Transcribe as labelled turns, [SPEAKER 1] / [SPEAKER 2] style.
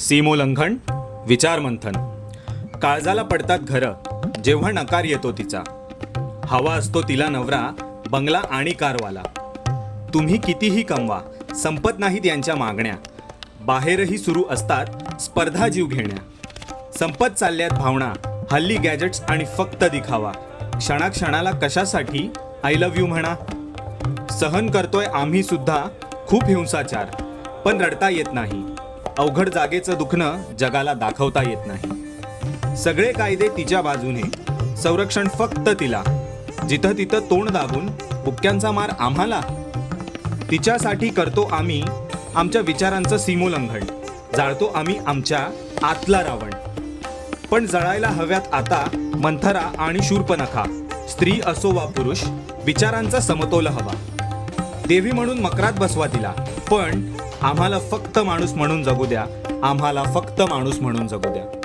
[SPEAKER 1] सीमोल्लंघन विचारमंथन. काळजाला पडतात घरं जेव्हा नकार येतो तिचा. हवा असतो तिला नवरा बंगला आणि कारवाला. तुम्ही कितीही कमवा संपत नाहीत यांच्या मागण्या. बाहेरही सुरू असतात स्पर्धा जीव घेण्या. संपत चालल्यात भावना हल्ली गॅजेट्स आणि फक्त दिखावा. क्षणाक्षणाला कशासाठी? आय लव्ह यू म्हणा. सहन करतोय आम्ही सुद्धा खूप हिंसाचार. पण रडता येत नाही. अवघड जागेचं दुखणं जगाला दाखवता येत नाही. सगळे कायदे तिच्या बाजूने. संरक्षण फक्त तिला. जिथं तिथं तोंड दाबून बुक्क्यांचा मार आम्हाला? तिच्यासाठी करतो आम्ही आमच्या विचारांचं सीमोल्लंघन. जाळतो आम्ही आमच्या आतला रावण. पण जळायला हव्यात आता मंथरा आणि शूर्पनखा. स्त्री असो वा पुरुष विचारांचा समतोल हवा. देवी म्हणून मकरात बसवा तिला. पण आम्हाला फक्त माणूस म्हणून जगू द्या. आम्हाला फक्त माणूस म्हणून जगू द्या.